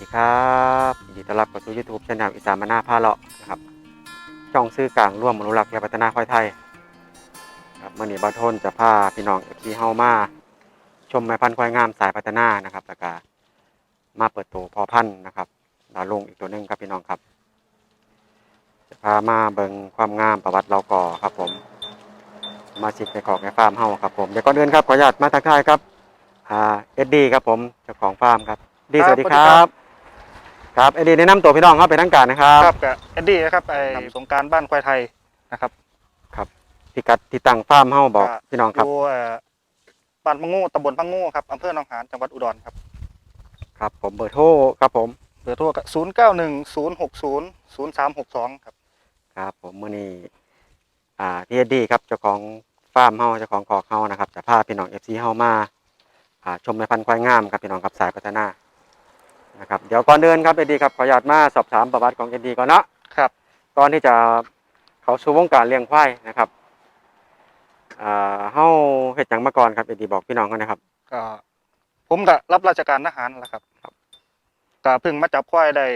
ดีครับยินดีต้อนรับเข้าสู่ YouTube ช่องอีสานมานาพาเลาะนะครับช่องซื้อกลางร่วมอนุรักษ์และพัฒนาควายไทยครับมื่อนี้บาโทนจะพาพี่น้องที่เฮามาชมแม่พันธุ์ควายงามสายพัฒนานะครับแล้วก็มาเปิดตัวพอพันธุ์นะครับดาวลงอีกตัวหนึงครับพี่น้องครับ จะพามาเบิ่งความงามประวัติเราก่อครับผม มาชิกในของในฟาร์มเฮาครับผมเดี๋ยวก่อนอื่นครับขออนุญาตมาทักทายครับอ่าเอ็ดดี้ครับผมเจ้าของฟาร์มครับดีสวัสดีครัครับบ ครับเอ็ดดี้แนะนำตัวพี่น้องครับเป็นทางการนะครับครับกับเอ็ดดี้นะครับไอครับสงกรารบ้านควายไทยนะครับพิกัดที่ตั้งฟาร์มเฮาบอกครับพี่น้องอครับ ยู่เอ่อบ้านพังงูตำบลพังงูครับอำเภอหนองหานจังหวัดอุดรครับครับ ผมเบอร์โทรครับผมเบอร์โทรก็ศูนย์เก้าหนึ่งศูนย์หกศูนย์ศูนย์สามหกสองครับครับ ผมมื้อนี้อ่าพี่เอ็ดดี้ครับเจ้าของฟาร์มเฮาเจ้าของคอกเฮานะครับจะพาพี่น้อง FC เฮามาอ่าชมแม่พันธุ์ควายงามครับพี่น้องครับสายพัฒนา นะครับเดี๋ยวก่อนเดินครับเอ็ดดี้ครับขออนุญาตมาสอบถามประวัติของเอ็ดดี้ก่อนเนาะครับก่อนที่จะเข้าสู่วงการเลี้ยงควายนะครับอ่าเฮาเฮ็ดหยังมาก่อนครับเอ็ดดี้บอกพี่น้องกันนะครับ ก็ผมก็รับราชการทหารแหละครับครับก็เพิ่งมาจับควายได้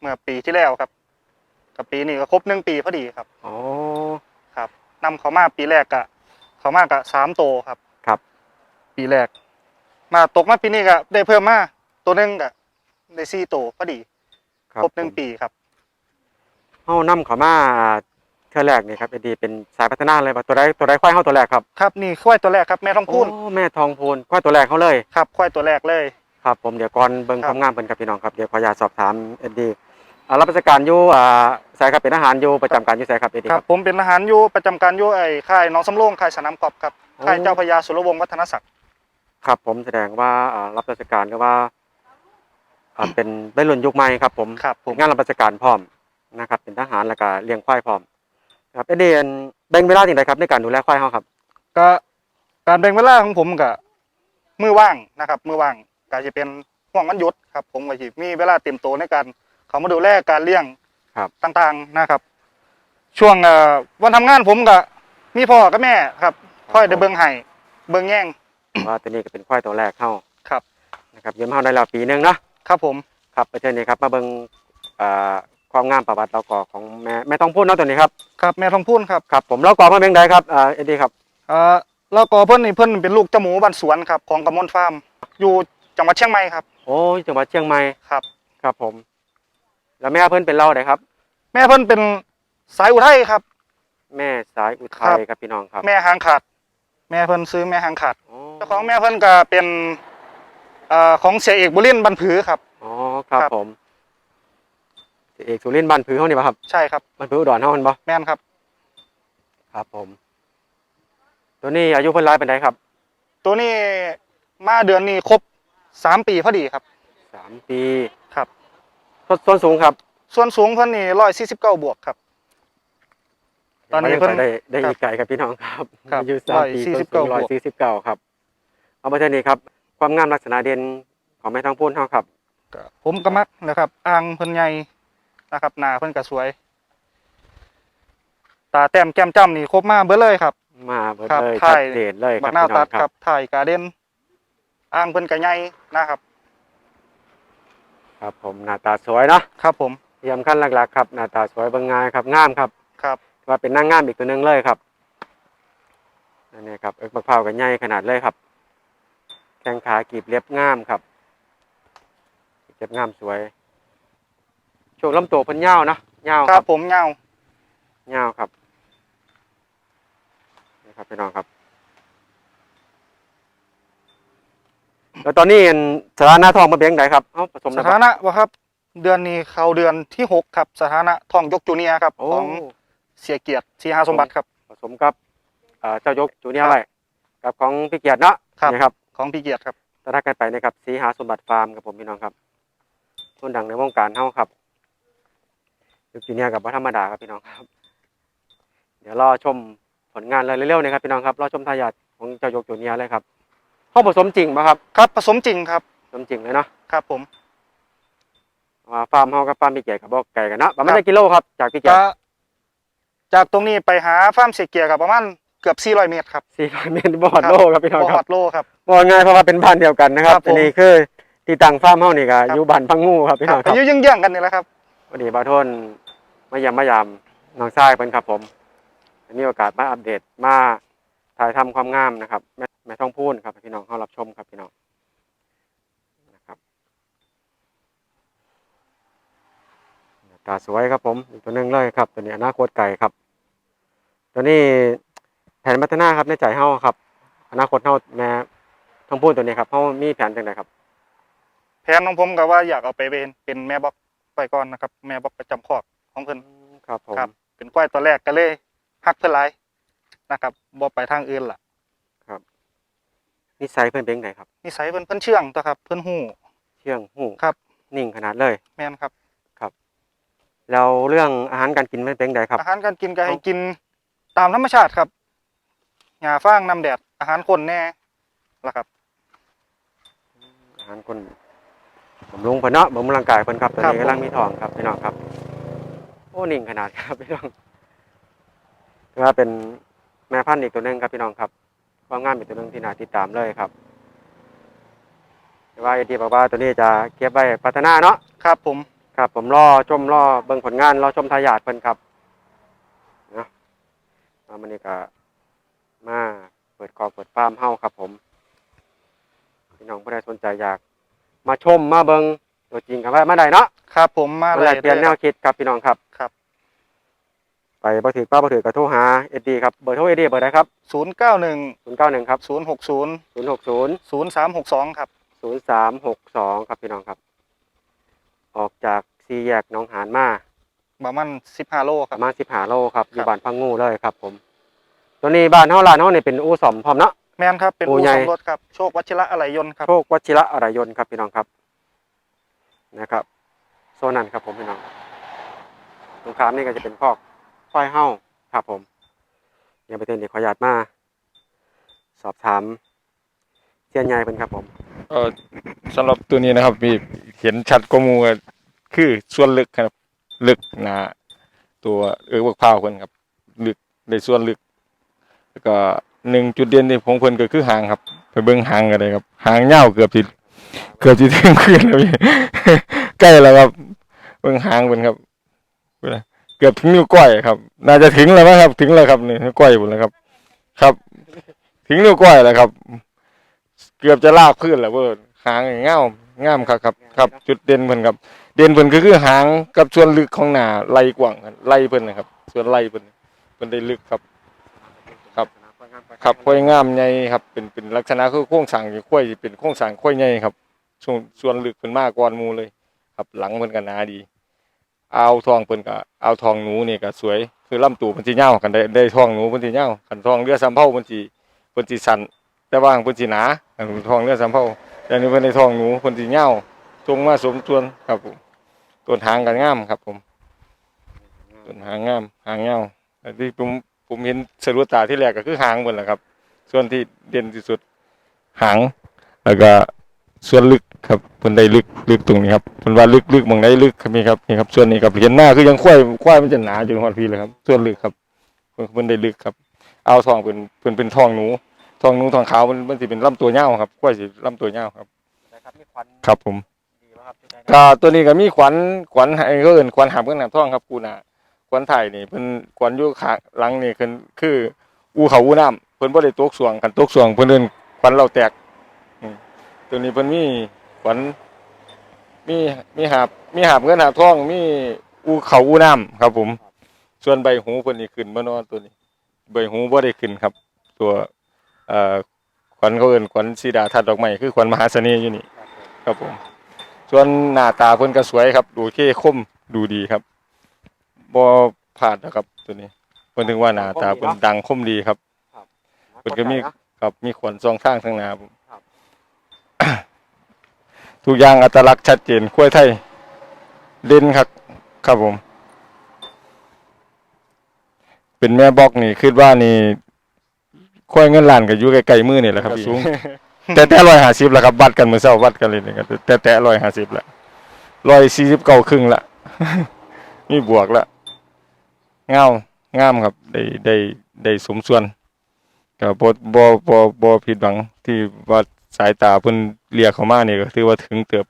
เมื่อปีที่แล้วครับกับปีนี้ก็ครบหนึ่งปีพอดีครับอ๋อครับนำเขามาปีแรกกะเขามากะสามโตวครับ ครับ ปีแรก มาตกมาปีนี้ก็ได้เพิ่มมาตัวหนึงก็ ได้สี่โตวพอดีครบหนึ่งผมปีครับ เฮานำเข้ามาเทื่อแรกนี่ครับเอ็ดดี้เป็นสายพัฒนาเลยบ่ตัวใดตัวใดควายเฮาตัวแรกครับครับนี่ควายตัวแรกครับแม่ทองพูนโอ้แม่ทองพูนควายตัวแรกเขาเลย ครับควายตัวแรกเลย ครับ ผมเดี๋ยวก่อนเบิ่งคครับวามงามเพิ่นครับพี่น้องครับเดี๋ยวขออนุญาตสอบถามเอ็ดดี้อ่ารับราชการอยู่อ่าสายครับเป็นทหารอยู่ประจำการอยู่สายครับเอ็ดดี้คครัรับ บผมเป็นทหารอยู่ประจำการอยู่ไอ้ค่ายหน้องสำโรงค่ายสนามกอบครับโอ้ค่ายเจ้าพระยาสุรวงศ์วัฒนศักดิ์ ครับผมแสดงว่าอ่ารับราชการก็ว่า อ่าเป็นได้รุ่นยุคใหม่ครับ ผมครับผม งานรับราชการพร้อมนะครับ เป็นทหารแล้วก็เลี้ยงควายพร้อมครับเอ็ดดี้อันแบ่งเวลาอย่างไรครับในการดูแลควายเฮาครับ ก็การแบ่งเวลาของผมก็มือว่างนะครับมือว่างก็จะเป็นห่วงวันหยุดครับ ผมก็จะมีเวลาเต็มโตในการเขามาดูแลการเลี้ยงครับ ต่างๆนะครับ ช่วงเอ่อวันทำงานผมก็มีพ่อกับแม่ครับค่อยได้เบิ่งให้เบิ่งแย่ง ว่าตัวนี้ก็เป็นควายตัวแรกเฮาครับ นะครับเยี่ยมเฮาได้แล้วปีหนึงเนาะ ครับผมครับไปเชิญนี่ครับมาเบิ่งอ่าความงามประวัติเราก่อของแม่แม่ทองพูนเนาะตัวนี้ครับครับแม่ทองพูนครับครับผมเราก่อมาเป็นไดครับอ่าเอ็ดดี้ครับเอ่อแล้วก็เพิ่นนี่เพิ่นเป็นลูกเจ้าหมูบ้านสวนครับของกำมลฟาร์มอยู่จังหวัดเชียงใหม่ครับ โอ้ยจังหวัดเชียงใหม่ครับ ครับผม แล้วแม่เพิ่นเป็นเล่าไดครับ แม่เพิ่นเป็นสายอุทัยครับ แม่สายอุทัครัยบครับพี่น้องครับ แม่หางขาด แม่เพิ่นซื้อแม่หางขาดอ๋อเจ้าของแม่เพิ่นก็เป็น เอ่อของเสียเอกบุรินทร์บรรผือครับ อ๋อครับครับ ผมเอกสุรินทร์บ้านผือเฮานี่ป่ะครับใช่ครับ บ้านผืออุดรเฮามันบ่แม่นครับ ครับ ผม ตัวนี้อายุเพิ่นหลายปานใดครับตัวนี้มาเดือนนี้ครบสามปีพอดีครับ สามปีครับ ส่วนส่วนสูงครับส่วนสูงเพิ่นนี่ร้อยสี่สิบเก้าบวกครับ ตอนนี้เพิ่นได้ได้ครับอีกไก่ครับพี่น้องครับครับอายุสามปีส่วนสูง149ร้อยสี่สิบเก้าครับ เอามาเท่านี้ครับ ความงามลักษณะเด่นของแม่ทองพูนเฮาครับ ก็ผมก็มักนะครับอ่างเพิ่นใหญ่นะครับหน้าเพิ่นก็สวย ตาแต้มแก้มจ้ำนี่ครบมาเบิดเลยครับ มาเบิดครับเลยใช่ชัดเจนเลยคบัรับกหน้าพี่น้ตัอดงคครัรับบถ่ายกาเด่นอ่างเพิ่นก็ใหญ่นะครับ ครับผมหน้าตาสวยเนาะครับผมเยี่ยมขั้นหลักๆครับหน้าตาสวยเบิ่งง่ายครับงามครับ ครับ ว่าเป็นนางงามอีกตัวหนึงเลยครับอันนี้ครับเอิกบักเผาวกันใหญ่ขนาดเลยครับแข้งขากีบเรียบงามครับเรียบงามสวย ช่วงลำตัวเพิ่นยาวนะยาวคครัรับบผมเงายาวครับนี่ครับพี่น้องครับ แล้วตอนนี้อันสถานะทองมาเบียงไหนครับเอ้าผสมสแล้วถานะวะครับ เดือนนี้เข้าเดือนที่หกครับ สถานะทองยกจูเนียร์ครับโอ้ของเสียเกียรติสีหาสมบัติครับ ผสมกับเอ่อเจ้ายกจูเนียครับไว้กับของพี่เกียรติเนาะครับนี่ครับ ของพี่เกียรติครับถ้าทักกันไปนะครับสีหาสมบัติฟาร์มกับผมพี่น้องครับคนดังในวงการเฮาครับยกจูเนียกับว่าธรรมดาครับพี่น้องครับ เดี๋ยวรอชมผลงานเลยเร็วๆนะครับพี่น้องครับรอชมทายาทของเจ้ายกจูเนียเลยครับห้องผสมจริงป่ะครับครับผสมจริงครับผสมจริงเลยเนาะครับ ผมว่าฟาร์มเฮากับฟาร์มพี่เกียรติกับบอกไก่กันเนาะประมาณครับได้กิโลครับจากพี่เกียรก็ติจากตรงนี้ไปหาฟาร์มเสียเกียรติกับประมาณเกือบ400เมตรครับสี่ร้อยเมตรบอดโลครับพี่น้องบ่คฮรัอบดโลครับ บอกง่ายเพราะว่าเป็นบ้านเดียวกันนะครับครับผม อันนี้คือที่ตั้งฟาร์มเฮานี่ก็อยู่บ้านพังงูครับพี่น้องคอารับยุยังย่างๆกันนี่แหละครับ วันนี้บาโทนมายามมายามน้องชายเพิ่นครับผมมีโอกาสมาอัปเดตมาถ่ายทำความงามนะครับแม่แม่ท่องพูนครับพี่น้องเข้ารับชมครับพี่น้องนะครับตาสวยครับผมอีกตัวหนึงเลยครับ ตัวนี้อนาคตไก่ครับ ตัวนี้แผนพัฒนาครับในใจเฮาครับ อนาคตเฮาแม่ ท่องพูนตัวนี้ครับเฮามีแผนจังไดครับ แผนของผมก็ว่าอยากเอาไปเป็นเป็นแม่บล็อกไปก่อนนะครับ แม่บล็อกประจำคอกของเพิ่นครับผมครับ เป็นควายตัวแรกก็เลยฮักเพิ่นหลายนะครับบ่ไปทางอื่นล่ะนิสัยเพิ่นเป็นจังไดครับ นิสัยเพิ่นเพิ่นเชื่องตัวครับเพิ่นฮู้เชื่องหู้ครับ นิ่งขนาดเลย แม่นครับ แล้วเรื่องอาหารการกินมันเป็นไงครับ อาหารการกินก็ให้กินตามธรรมชาติครับหญ้าฟางน้ำแดดอาหารคนแน่ล่ะครับอา หารคนบำรุงเพิ่นเนาะบำรุงร่างกายเพิ่นครับตอนครับนี้กำลังมีท้องครับพี่น้องครับ โอ้นิ่งขนาดครับพี่น้องถือว่าเป็นแม่พันธุ์อีกตัวหนึงครับพี่น้องครับความงามอีกตัวหนึงที่น่าติดตามเลยครับแต่ว่าไอ้ที่บอกว่าตัวนี้จะเก็บไว้พัฒนาเนาะครับผมครับ ผมรอชมรอเบิ่งผลงานรอชมทายาทเพิ่นครับเนาะมามันนี้ก็มาเปิดกอกเปิดฟาร์มเฮาครับผม พี่น้องผู้ใดสนใจอยาก มาชมมาเบิ่งตัวจริงครับว่ามาได้เนาะครับผมมามาแลกเปลี่ยนแนวคิดครับพี่น้องครับครับไปบ่ถือป้าบ่ถือก็โทรหาเอ็ดดี้ครับเบอร์โทรเอ็ดดี้เบอร์ใดครับศูนย์เก้าหนึ่ง091ครับศูนย์หกศูนย์060ศูนย์สามหกสองครับ0362ครับพี่น้องครับ ออกจากสี่แยกหนองหานมาประมาณสิบห้าโลคปรับ ระมาณ15โลครับอคยู่รับบ้านพังงูเลยครับ ผม ตัวนี้บ้านเฮาลานเฮานี่เป็นอู่ซ่อมพร้อมเนาะ แมนครับเป็นโอ้ผู้ใหญ่สมรสครับโชควัชิระอะไรยนต์ครับโชควชิระอรยนต์ครับพี่น้องครับนะครับโซนนั้นครับผมพี่น้องตรงข้ามนี่ก็จะเป็นคอกควายเฮ้าครับผมเดี๋ยังไปเต้นเดี๋ยวขออนุญาตมา สอบถามเซียนใหญ่เป็นครับผมเอ่อสำหรับตัวนี้นะครับมีเห็นชัดกว่าหมูก็คือส่วนลึกครับ ลึกหนาตัวเอือกบักพร้าวเพิ่นครับ ลึกในส่วนลึก แล้วก็ หนึ่งจุดเด่นที่ของเพิ่นก็คือหางครับ ไปเบิ่งหางกันเลยครับ หางยาเกือบสิเกือบสิถึงขึ้นแล้วพี่ใกล้แล้วครับเบิ่งหางเพิ่นครับเพิ่นน่ะเกือบถึงนิ้วก้อยครับ น่าจะถึงแล้วมั้งครับ ถึงแล้วครับนี่นิ้วก้อยพุ่นแล้วครับ ครับ ถึงนิ้วก้อยแล้วครับ เกือบจะลากพื้นแล้วเว้ยหางนี่เงางามครับครับครับ จุดเด่นเพิ่นครับ เด่นเพิ่นก็คือหางกับส่วนลึกของหน้าไหลกว้างครับไหลเพิ่นนะครับ ส่วนไหลเพิ่นเพิ่นได้ลึกครับ ครับค่อยงามใหญ่ครับเป็นเป็นลักษณะคือโครงสร้างที่ค่อยเป็นโครงสร้างค่อยใหญ่ครับส่วนส่วนลึกเพิ่นมากกว่าหมู่เลย ครับหลังเพิ่นก็หนาดีเอาทองเพิ่นก็อาทองหนูนี่ก็สวย คือลำตัวเพิ่นสิยาวกันได้ได้ทองหนูเพิ่นสิยาวคันทองเรือสำเภาเพิ่นสิเพิ่นสิสั้นแต่ว่าเพิ่นสิหนาอันทองเรือสำเภาแต่นนี้เพิ่นในทองหนูเพิ่นสิยาวตรงมาสมส่วนครับผมต้นหางก็งามครับผมต้นหางงามหางยาวอันที่ผม ผมเห็นสรุปตาที่แรกก็คือหางเพิ่นแหละครับ ส่วนที่เด่นที่สุดหาง แล้วก็ส่วนลึกครับเพิ่นได้ลึกลึกตรงนี้ครับเพิ่นว่าลึกลึกหมองได้ลึกครับนี่ครับนี่ครับ ส่วนนี้ครับเห็นหน้าคือยังควายควายมันจะหนาจนฮอดพี่เลยครับ ส่วนลึกครับเพิ่นเพิ่นได้ลึกครับ เอาทองเป็นเพิ่นเป็นทองหนูทองหนูทองขาวมันมันสิเป็นลำตัวยาวครับกล้วยสิลำตัวยาวครับนะครับมีควันครับผมดีป่ะครับจุดใดก็ตัวนี้ก็มีขวัญขวัญให้เขาเอิ้นขวัญหามเพิ่นหามทองครับกูน่ะ ขวัญไทยนี่เพิ่นขวัญอยู่ขาหลังนี่คือคืออูเขาอูน้ำเพิ่นบ่ได้ตกสวงกันตกสวงเพิ่นเอิ้นขวัญเราแตกอืมตัวนี้เพิ่นมีขวัญมีมีหาบมีหาบเงินหาบทองมีอูเขาอูน้ำครับ ผม ส่วนใบหูเพิ่นนี่ขึ้นบ่เนอนตัวนี้ ใบหูบ่ได้ขึ้นครับ ตัวเอ่อขวัญเขาเอิ้นขวัญสีดาทัดดอกไม้คือขวัญมหาเสน่ห์อยู่นี่ ครับผม ส่วนหน้าตาเพิ่นก็สวยครับ ดูเท่คมดูดีครับ บ่พลาดนะครับ ตัวนี้เพิ่นถึงว่าหน้าตาเพิ่นดังคมดีครับเพิ่นก็มีครับมีขวัญสองข้างทั้งหน้าผมครับทุกอย่างอัตลักษณ์ชัดเจนกล้วยไทยเด่นครับ ครับผม เป็นแม่บอกนี่คิดว่านี่ค่อยเงินล้านก็อยู่ใกล้ๆมือนี่แหละครับสูงแต่แต่ร้อยห้าสิบแล้วครับวัดกันมือเช้าวัดกันเลยนี่ครับแต่แต่ร้อยห้าสิบละร้อยสี่สิบเก้าครึ่งละมีบวกละเงามงามครับ ได้ได้ได้สมส่วนก็บ่บ่บ่บ่ผิดหวังที่ว่าสายตาเพิ่นเรียกเข้ามานี่ก็ถือว่าถึงเติบ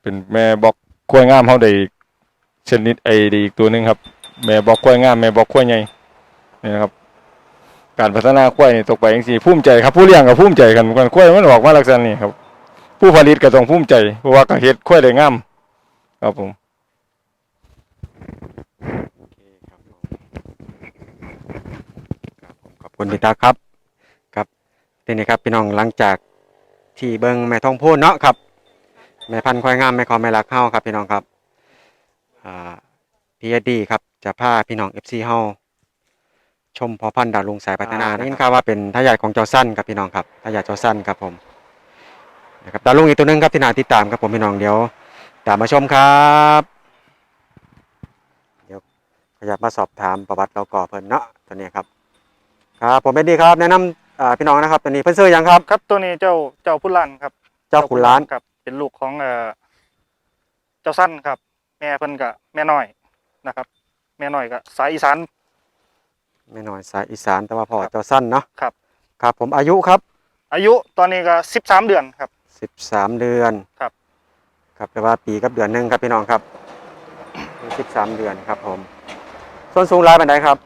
เป็นแม่บอกกล้วยงามเฮาได้ชนิดไอ้ด้อีกตัวหนึงครับ แม่บอกกล้วยงามแม่บอกกล้วยใหญ่นี่นะครับ การพัฒนากล้วยนี่ตกไปจังซี่ภูมิใจครับผู้เลี้ยงก็ภูมิใจกันกันกล้วยมันออกมาลักษณะนี้ครับ ผู้ผลิตก็ต้องภูมิใจเพราะว่าก็เฮ็ดกล้วยได้งามครับผม โอเคครับผมครับ ผมขอบคุณพี่ตาครับครับทีนี้ครับพี่น้องหลังจากที่เบิ้งแม่ทองพูนเนาะครับแม่พันธุ์ควายงามแม่คอแม่รักเฮาครับ พี่น้องครับอ่าพีเอดีครับจะพาพี่น้องเอฟซีเฮาชมพอพันธุ์ดาวลุงสายพัฒนาได้ยินข่าวว่าเป็นทายาทของเจ้าสั้นครับพี่น้องครับทายาทเจ้าสั้นครับผมนะครับดาวลุงอีกตัวหนึงครับที่น่าติดตามครับผมพี่น้องเดี๋ยวตามมาชมครับเดี๋ยวขยับมาสอบถามประวัติเราก่อเพิ่นเนาะตัวนี้ครับ ครับผมเป็นดีครับ แนะนำอ่าพี่น้องนะครับตัวนี้เพิ่นซื้อหยังครับ ครับตัวนี้เจ้าเจ้าพุทธลันครับเจ้าขุนล้านครับ เป็นลูกของเอ่อเจ้าสั้นครับ แม่เพิ่นกับแม่น้อยนะครับ แม่น้อยก็สายอีสาน ไม่น้อยสายอีสานแต่ว่าพ่อเจ้าสั้นเนาะครับ ครับผมอายุครับ อายุตอนนี้ก็สิบสามเดือนครับสิบสามเดือนครับ ครับแต่ว่าปีกับเดือนหนึ่งครับพี่น้องครับสิบสามเดือนครับผม ส่วนสูงร้ายเป็นไดครับ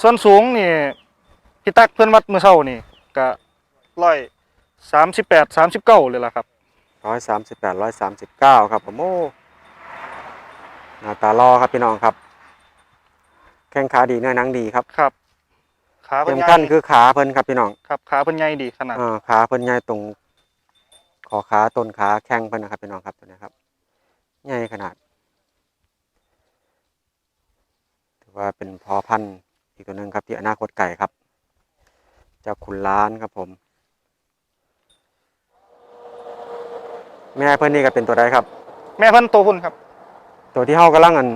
ส่วนสูงนี่ พี่ตักเพื่อนวัดเมื่อเช้านี่ก็ร้อยสามสิบแปดสามสิบเก้าเลยล่ะครับร้อยสามสิบแปดร้อยสามสิบเก้าครับผมโอ้หน้าตาล่อครับพี่น้องครับ แข้งขาดีเนื้อหนังดีครับครับ ขาเพิ่เต็นมใหญ่ขั้นคือขาเพิ่นครับพี่น้องครับขาเพิ่นใหญ่ดีขนาดอ่าขาเพิ่นใหญ่ตรงคอขาต้นขาแข้งเพิ่นนะครับพี่น้องครับตัวนี้ครับใหญ่ขนาดถือว่าเป็นพอพันธุ์อีกตัวหนึ่งครับที่อนาคตไก่ครับ เจ้าขุนล้านครับผม แม่เพิ่นนี่ก็เป็นตัวใดครับ แม่เพิ่นโตพุ่นครับตัวที่เฮากำลังอัน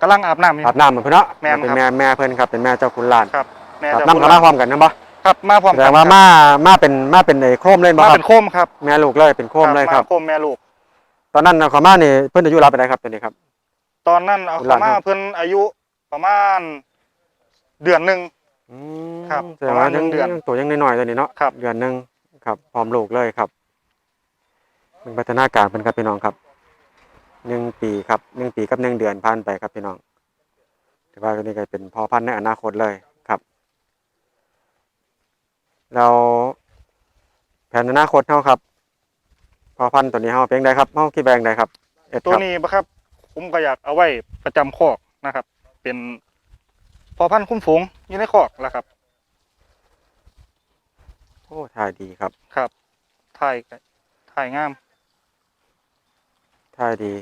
กำลังอาบน้ำอยู่ อาบน้ำเหมือนเพิ่นเนาะแม่นเป็นครับแม่แม่เพิ่นครับเป็นแม่เจ้าขุนล้านครับแม่ครับเจ้านํพุทธเขาลัมานพร้อมกันนะบ่ครับมาพร้อมแสดกังนว่าครับมามาเป็นมาเป็นไอ้โครมเล่นบ่มาครัเป็บนโคมครับแม่ลูกเลยเป็นโครมเลยครับ มาโคมแม่ลูก ตอนนั้นน่ะเขามานี่เพิ่นอายุรับไปได้ครับตัวนี้ครับ ตอนนั้นเอาพุทธลัเข้านมาเพิ่นอายุประมาณเดือนหนึ่ง อืมครับแสดงว่าประมาณหนึ่ยังงเดือนยังตัวยังน้อยๆตัวนี้เนาะครับ เดือนหนึงครับพร้อมลูกเลยครับเป็นพัฒนาการเพิ่นครับพี่น้องครับหนึ่งปีครับหนึ่งปีกับหนึ่งเดือนผ่านไปครับพี่น้องถือว่าตัวนี้ก็เป็นพ่อพันธุ์ในอนาคตเลยครับ เราแผนอนาคตเฮาครับพ่อพันธุ์ตัวนี้เฮาเป็นไงครับเฮาคิดแบงใดครับเอ็ดตัวครับนี้ปะครับ ผมก็อยากเอาไว้ประจำคอกนะครับ เป็น พอพันธุ์คุ้มฝูงอยู่ในคอกแล้วครับ โอ้ถ่ายดีครับ ครับ ถ่ายก็ถ่ายงาม ถ่ายดี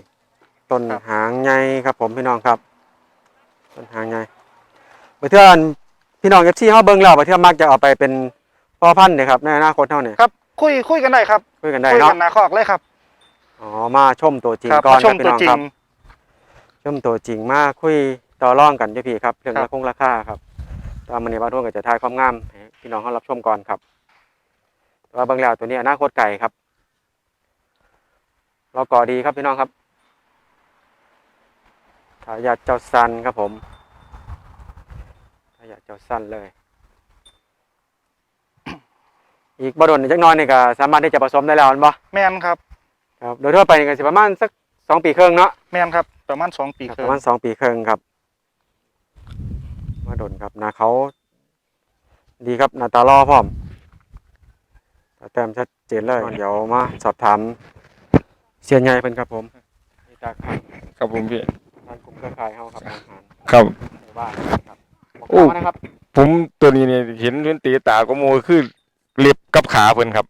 ต้นครับ หางใหญ่ครับ ผมพี่น้องครับ ต้นหางใหญ่ไปเทื่อนพี่น้องเอฟซีเฮาเบิ่งแล้วไปเทื่อมักจะเอาไปเป็นพ่อพันธุ์เนี่ยครับในอนาคตเฮาเนี่ยครับ คุยคุยกันได้ครับคุยกันได้คุยเนาะ กันหนาคอกเลยครับอ๋อมาชมตัวจริงครับก่อนมาชครัมบพี่ตัวน้องจริครัง บ ชมตัวจริงมาคุย ต่อรองกันอยู่พี่ครับเรื่องครัราบคงราคาครับตอนมันนี้บาทุ่งก็จะทายความงามให้พี่น้องเขารับชมก่อนครับแต่ว่าเบางแล้วตัวนี้อนาคตไก่ครับ เราก่อดีครับพี่น้องครับทายาทเจ้าสันครับผมทายาทเจ้าสันเลย อีกบดนจักหน้อยนี่ก็สามารถที่จะผสมได้แล้วแม่นบ่แมนครับ ครับ โดยทั่วไปนี่ก็สิประมาณสักสองปีครึ่งเนาะแมนครับ ประมาณสองปีครับเคิประมาณสองปีครึ่งครับ มาดนครับหนาเขา ดีครับหน้าตาล่อพร้อมตาแต้มชัดเจนเลย เดี๋ยวมาสอบถามเสียนใหญ่เป็นครับผมนี่จากทางครับผมพี่ทางกลุ่มเครือข่ายเฮาครับอาหารครับในบ้านครับบอกโอ้มานะครับ ผมตัวนี้เนี่ยเห็นเห็นตีตาก็โมคือเล็บกับขาเพิ่นครับ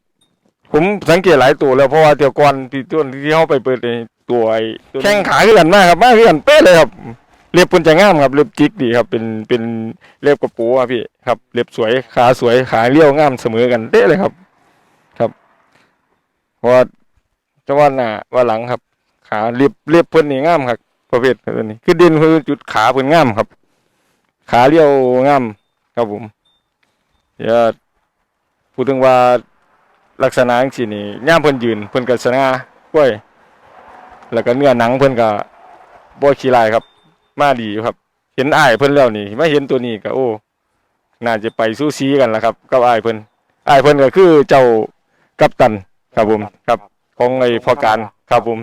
ผมสังเกตหลายตัวแล้วเพราะว่าเดี๋ยวก่อนที่ต้นที่เขาไปเปิดไอ้ตัวไอ้แข้งขาคือกันมากครับมากคือกันเป๊ะเลยครับ เล็บเพิ่นจะงามครับเล็บจิกดีครับ เป็นเป็นเล็บกระปูอะพี่ครับเล็บสวยขาสวยขาเลี้ยวงามเสมอกันเป๊ะเลยครับ ครับเพราะว่าจะว่าหน้าว่าหลังครับ ขาเล็บเล็บเพิ่นนี่งามครับประเภทเพิ่นนี่คือเด่นคือจุดขาเพิ่นงามครับ ขาเลี้ยวงามครับผมเดี๋ยวพูดถึงว่าลักษณะจังซี่นี่ย่ามเพิ่นยืนเพิ่นก็สง่ากล้วย แล้วก็เนื้อหนังเพิ่นก็บ่ขี้ลายครับ มาดีอยู่ครับ เห็นอ้ายเพิ่นแล้วนี่มาเห็นตัวนี้ก็โอ้น่าจะไปสู้ซีกันแล้วครับกับอ้ายเพิ่นอ้ายเพิ่นก็คือเจ้ากัปตันครับผมครับ ของไอ้พอการครับผม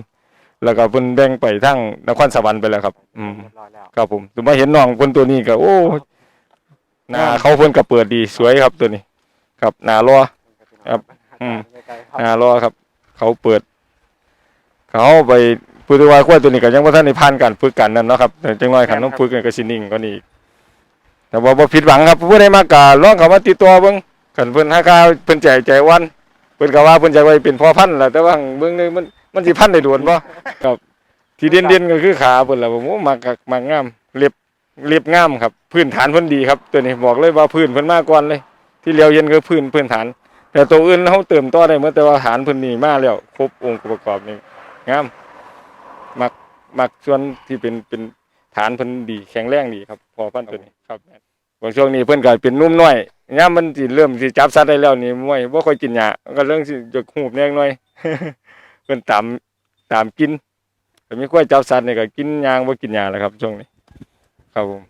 แล้วก็เพิ่นแบ่งไปทั้งนครสวรรค์ไปแล้วครับ อืม เรียบร้อยแล้วครับผมถึงมาเห็นน้องคนตัวนี้ก็โอ้หน้าเขาเพิ่นก็เปิดดีสวยครับตัวนี้ ครับหน้ารอ ครับอืม หน้ารอครับ เขาเปิด เขาไป พูดถึงว่าขั้วตัวนี้ก็ยังบ่ทันได้ผ่านการฝึกกันนั่นเนาะครับแต่จังน้อยคันต้องฝึกกันก็สินิ่งกว่านี้อีกแต่ว่าบ่ผิดหวังครับผู้ใดมากะลองเข้ามาติดต่อเบิ่งคันเพิ่นหาค่าเพิ่นใจใจวันเพิ่นก็ว่าเพิ่นจะไว้เป็นพ่อพันธุ์แหละแต่ว่าเบิ่งนี่มันมันสิพันธุ์ได้โดนบ่ครับ ที่เด่นๆก็คือขาเพิ่นล่ะผมว่ามักคักมักงามเล็บเล็บงามครับ พื้นฐานเพิ่นดีครับ ตัวนี้บอกเลยว่าพื้นเพิ่นมาก่อนเลย ที่เลียวเย็นคือพื้นพื้นฐาน แต่ตัวอื่นเฮาเติมต่อได้หมดแต่ว่าฐานเพิ่นนี่มาแล้วครบองค์ประกอบนี่งาม มักมักส่วนที่เป็นเป็นฐานเพิ่นดีแข็งแรงดีครับพอพันธุ์ตัวนี้ครับบางช่วงนี้เพิ่นก็เป็นนุ่มน้อยยามมันสิเริ่มสิจับสัตว์ได้แล้วนี่มวยบ่ค่อยกินหญ้าก็เรื่องสิจะหูบแน่หน่อยเพิ่นตามตามกินแต่มีกล้วยจับสัตว์นี่ก็กินยางบ่กินยาแล้วครับช่วงนี้ ครับผม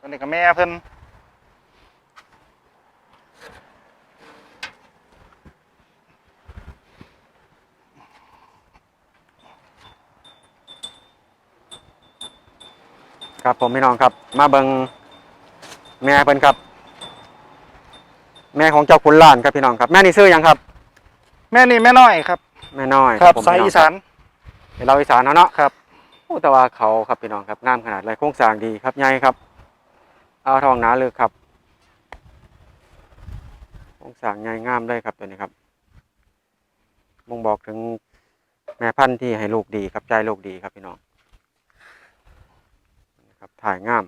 ตัวนี้ก็แม่เพิ่น ครับผมพี่น้องครับ มาเบิงแม่เพิ่นครับ แม่ของเจ้าคุณล้านครับพี่น้องครับ แม่นี่ซื้อหยังครับ แม่นี่แม่น้อยครับ แม่น้อยครับผมสายพี่น้อีงสาน เดี๋ยวเราอีสานเนาะเนาะครับ โอ้แต่ว่าเขาครับพี่น้องครับงามขนาดไรโครงสร้างดีครับใหญ่ครับ เอาทองหนาเลยครับโครงสร้างใหญ่งามเลยครับตัวนี้ครับบ่งบอกถึงแม่พันธุ์ที่ให้ลูกดีครับใจลูกดีครับพี่น้องนะครับ ถ่ายงาม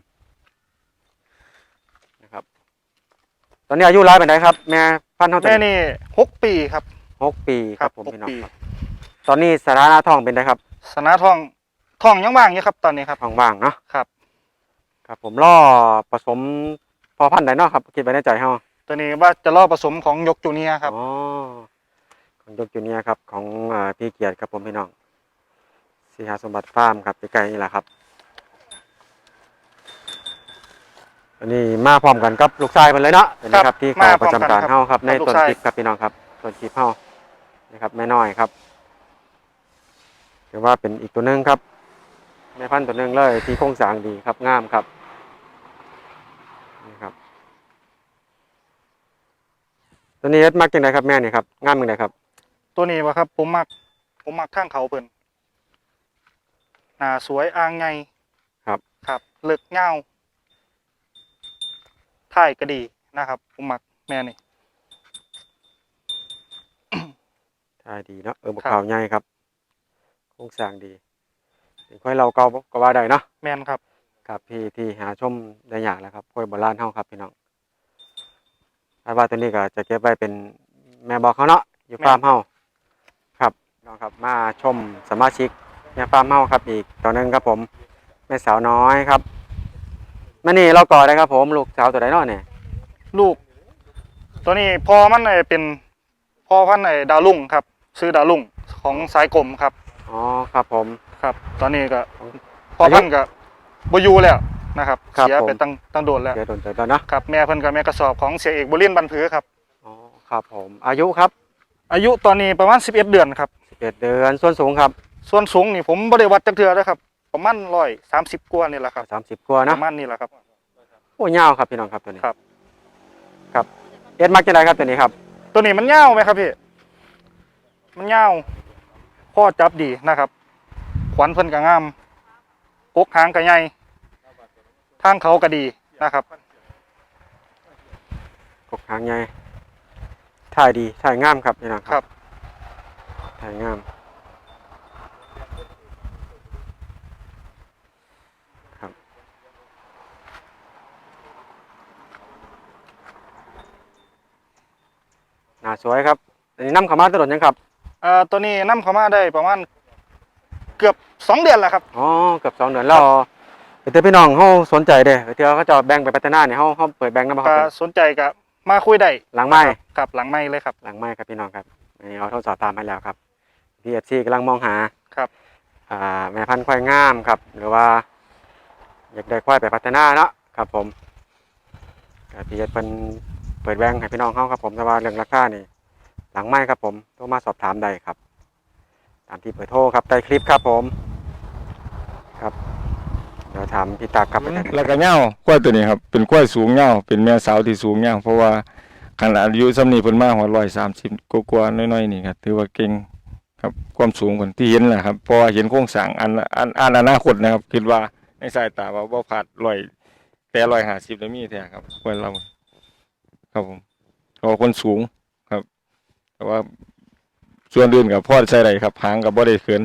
นะครับ ตอนนี้อายุร้ายเป็นไครับ แม่พันธุ์เท่าไหร่แม่นี่หกปีครับ หกปีครับผมหกพี่น้องปีครับ ตอนนี้สถานะทองเป็นไงครับสนาทองทองยังว่างอยู่ครับตอนนี้ครับ ทองว่างเนาะครับ ครับ ผมล่อผสมพอพันธุ์ไหนเนาะครับคิดไว้ในใจเฮา ตัวนี้ว่าจะล่อผสมของยกจูเนียร์ครับ อ๋อของยกจูเนียร์ครับของอ่าพี่เกียรติครับผมพี่น้องสีหาสมบัติฟาร์มครับใกล้ๆนี่แหละครับ อันนี้มาพร้อมกันกับลูกชายมันเลยเนาะเห็นไหมคครัรับบที่มาเขาพร้ปอระมกันจำการครับเฮาครับ ในกับลูกต้นชายคลิปครับพี่น้องครับต้นคลิปเฮานี่ครับแม่น้อยครับถือว่าเป็นอีกตัวหนึงครับแม่พันธุ์ตัวหนึงเลยที่โครงสร้างดีครับงามครับนี่ครับ ตัวนี้เอ็ดมักจังไดครับแม่นี่ครับงามจังไดครับ ตัวนี้วะครับผมมักผมมักข้างเขาเพิ่นหน้าสวยอ่างไงครับ ครับเลิกเงา ถ่ายก็ดีนะครับ ผมมักแม่นี่ใช่ดีเนาะเออบกครับขาวใหญ่ครับโครงสร้างดีเป็นค่อยเราเก่าก็ว่าได้เนาะแม่นครับ ครับที่ที่หาชมได้ยากแล้วครับค่อยโบราณเฮาครับพี่น้องคาดว่าตัวนี้ก็จะเก็บไว้เป็นแม่บอกเขาเนาะอยู่แม่ฟาร์มเฮาครับน้องครับมาชมสมาชิกแม่ฟาร์มเฮาครับอีกตัวหนึงครับผมแม่สาวน้อยครับแม่นี่เราก่อได้ครับผมลูกสาวตัวใดเนาะเนี่ยลูก ตัวนี้พอมันไอ้เป็นพอพันธุ์ไอ้ดาวลุ่งครับ ซื้อดาวลุ่งของสายกลมครับ อ๋อครับผม ครับ ตอนนี้ก็พอพันธุ์ก็บอยูแล้วนะครับครับเสียไปผมตั้งตั้งโดนแล้วเดี๋ยวโดนเจอตัวเนาะครับแม่เพิ่นกับแม่กระสอบของเสียเอกบุรินทร์บันผือครับ อ๋อครับผม อายุครับอายุตอนนี้ประมาณ 11 เดือนครับ 11เดือนส่วนสูงครับส่วนสูงนี่ผมบ่ได้วัดจักเทื่อนะครับ ประมาณ130กว่านี่แหละครับสามสิบกว่าปนะระมาณนี้แหละครับ โอ้ยาวครับพี่น้องครับตัวนี้ครับ ครับเอ็ดมักจะได้ครับตัวนี้ครับ ตัวนี้มันยาวไหมครับพี่ มันยาวพ่อจับดีนะครับ ขวัญเพิ่นก็งามกกหางก็ใหญ่ทางเขาก็ดีนะครับ กกหางใหญ่ถ่ายดีถ่ายงามครับพี่น้องครับถ่ายงามครับห น้าสวยครับอันนี้น้ำขาวมาตลอดยังครับเอ่อตัวนี้นํเข้ามาได้ประมาณเกือบสองเดือนแล้วครับ อ๋อเกือบสองเดือนแล้วเดี๋ยวพี่น้องเขาสนใจเด้เดี๋ยวเขาจะแบ่งไปพัฒนาเนี่ยเขาเขาเปิดแบ่งนะคก็รับ สนใจก็มาคุยได้หลังไม้ครับหลังไม้เลยครับ หลังไม้ครับพี่น้องครับอันนี้เราทดสอบตามให้แล้วครับพีเอฟซีกำลังมองหาครับ อ่าแม่พันธุ์ควายงามครับ หรือว่า อยากได้ควายไปพัฒนาเนาะครับผมพีเอฟเป็น เปิดแบงค์ให้พี่น้องเขาครับผมแต่ว่าเรื่องราคานี่ตหลังไม้ครับผมโทรมาสอบถามได้ครับ ตามที่เบอร์โทรครับใต้คลิปครับผม ครับเดี๋ยวถามพี่ตากครับแล้วก็เหย้ากล้วยตัวนี้ครับเป็นกล้วยสูงเหย้าเป็นแม่สาวที่สูงเหย้าเพราะว่าขนาดอายุซ้ำนี้เพิ่นมาหัวร้อยสามสิบกว่าๆน้อยๆนี่ครับถือว่าเก่งครับความสูงเพิ่นที่เห็นแหละครับเพราะว่าเห็นโครงสร้างอันอันอันอนาคตนะครับ คิดว่าในสายตาว่าบ่ผ่านร้อยแต่ร้อยห้าสิบแล้วมีแท้ครับกล้วยเรา ครับผมเพราะว่าคนสูงครับ แต่ว่าส่วนอื่นกับพ่อใส่ได้ครับ หางกับบ่ได้เขิน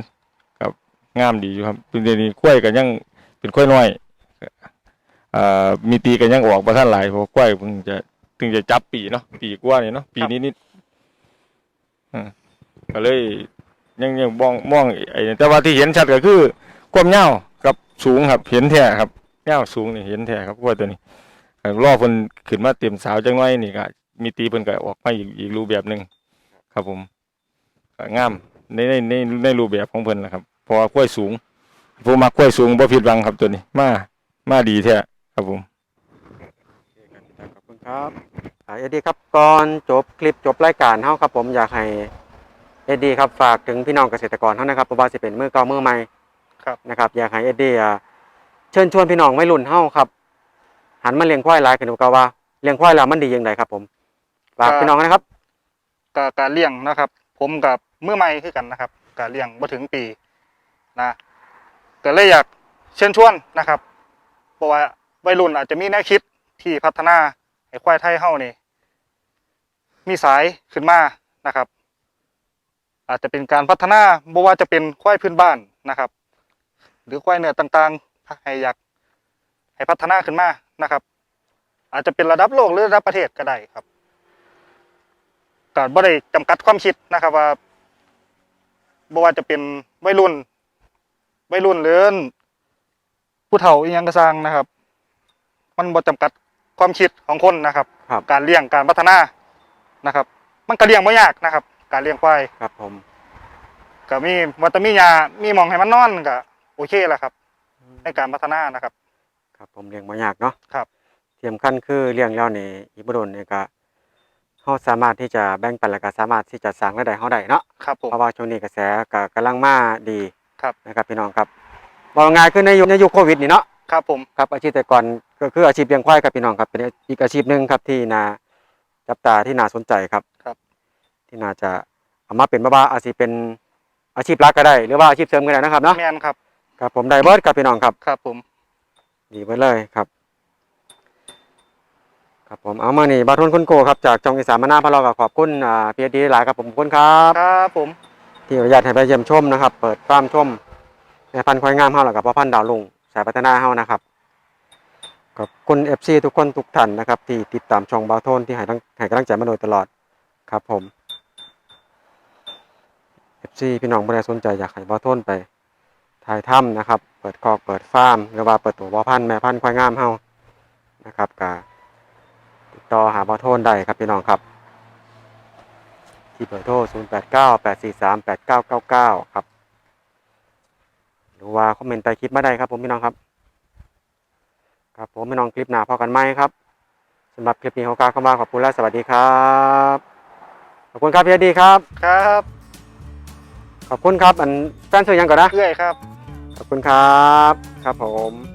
ครับงามดีอยู่ครับเป็นเดี๋ยวนี้กล้วยก็ยังเป็นกล้วยน้อยอ่ามีปีกันยังออกมาท่านหลายเพราะกล้วยเพิ่งจะถึงจะจับปีเนาะปีกว่านี่เนาะปีนี้นิดๆอ่าก็เลยยังยังมองมองไอ้แต่ว่าที่เห็นชัดก็คือ ความยาวกับสูงครับเห็นแท้ครับยาวสูงนี่เห็นแท้ครับกล้วยตัวนี้อ่า รอเพิ่นขึ้นมาเต็มสาวจังน้อยนี่ก็มีตีเพิ่นก็ออกมาอีกอีกรูปแบบหนึงครับผมก็งามในในในในรูปแบบของเพิ่นนะครับเพราะว่ากล้วยสูงผู้มักกล้วยสูงบ่ผิดหวังครับตัวนี้มามาดีแท้ครับผม ขอบคุณครับอ่าเอ็ดดี้ครับก่อนจบคลิปจบรายการเฮาครับ ผมอยากให้เอ็ดดี้ครับฝากถึงพี่น้องเกษตรกรเฮานะครับเพราะว่าสิเป็นมือเก่ามือใหม่ครับ นะครับอยากให้เอ็ดดี้อ่าเชิญชวนพี่น้องวัยรุ่นเฮาครับ หันมาเลี้ยงควายหลายกันดูกว่าเลี้ยงควายแล้วมันดีอย่างไรครับ ผมฝากพี่น้องนะครับก็การเลี้ยงนะครับ ผมกับมือใหม่คือกันนะครับการเลี้ยงมาถึงปีนะก็เลยอยากเชิญชวนนะครับเพราะว่าวัยรุ่นอาจจะมีแนวคิดที่พัฒนาให้ควายไทยเฮานี่มีสายขึ้นมานะครับ อาจจะเป็นการพัฒนาบ่ว่าจะเป็นควายพื้นบ้านนะครับ หรือควายเนื้อต่างๆให้อยาก ให้พัฒนาขึ้นมานะครับ อาจจะเป็นระดับโลกหรือระดับประเทศก็ได้ครับก็บ่ได้จำกัดความคิดนะครับว่าบ่ว่าจะเป็นวัยรุ่นวัยรุ่นหรือผู้เฒ่าอีหยังก็สร้างนะครับ มันบ่จำกัดความคิดของคนนะครับ ครับ การเลี้ยงการพัฒนานะครับ มันก็เลี้ยงบ่ยากนะครับ การเลี้ยงควายครับผมก็มีวัตมียามีหมองให้มันนอนก็โอเคแล้วครับ ในการพัฒนานะครับ ครับผมเลี้ยงบ่ยากเนาะครับที่สำคัญคือเลี้ยงแล้วนี่อีบ่โดนนี่ก็เฮาสามารถที่จะแบ่งปันแล้วก็สามารถที่จะสร้างรายได้เฮาได้เนาะครับผม เพราะว่าช่วงนี้กระแสก็กำลังมาดีครับ นะครับพี่น้องครับบอกง่ายๆคือในยุคในยุคโควิดนี่เนาะ ครับผม ครับอาชีพแต่ก่อนก็คืออาชีพเลี้ยงควายครับพี่น้องครับเป็นอีกอาชีพหนึ่งครับที่น่าจับตาที่น่าสนใจครับครับ ที่น่าจะเอามาเป็นบ้าๆอาชีพเป็นอาชีพหลักก็ได้ หรือว่าอาชีพเสริมก็ได้นะครับเนาะแม่นครับ ครับผมได้เบิร์ดครับพี่น้องครับ ครับผม ดีเบิร์ดเลยครับ ครับผมเอามานี่บาทุนคุณโกครับจากจองอีสานมานาพะเราก็ขอบคุณอ่าพีเอดีหลายครับผมขอบคุณครับ ครับผม ที่อนุญาตให้ไปเยี่ยมชมนะครับ เปิดฟาร์มชมแม่พันธุ์ควายงามเฮาแล้วก็พ่อพันธุ์ดาวลุงสายพัฒนาเฮานะครับขอบคุณ FC ทุกคนทุกท่านนะครับ ที่ติดตามช่องบาวโทนที่ให้ทั้งให้กำลังใจมาโดยตลอดครับผม FC พี่น้องบ่ได้สนใจอยากให้บาวโทนไปถ่ายถ้ำนะครับ เปิดคอกเปิดฟาร์มหรือว่าเปิดตัวพ่อพันธุ์แม่พันธุ์ควายงามเฮานะครับก็ติดต่อหาบาวโทนได้ครับพี่น้องครับ ที่เบอร์โทร0 8 9 8 4 3 8 9 9 9 ครับหรือว่าคอมเมนต์ใต้คลิปมาได้ครับผมพี่น้องครับ ครับผมพี่น้องคลิปหน้าพอกันไหมครับสำหรับคลิปนี้ขอกล่าวคำว่าขอบคุณและสวัสดีครับ ขอบคุณครับพี่อดีครับ ครับ ขอบคุณครับ อันแฟนซื้อยังก่อนนะ เอื้อยครับ ขอบคุณครับ ครับผม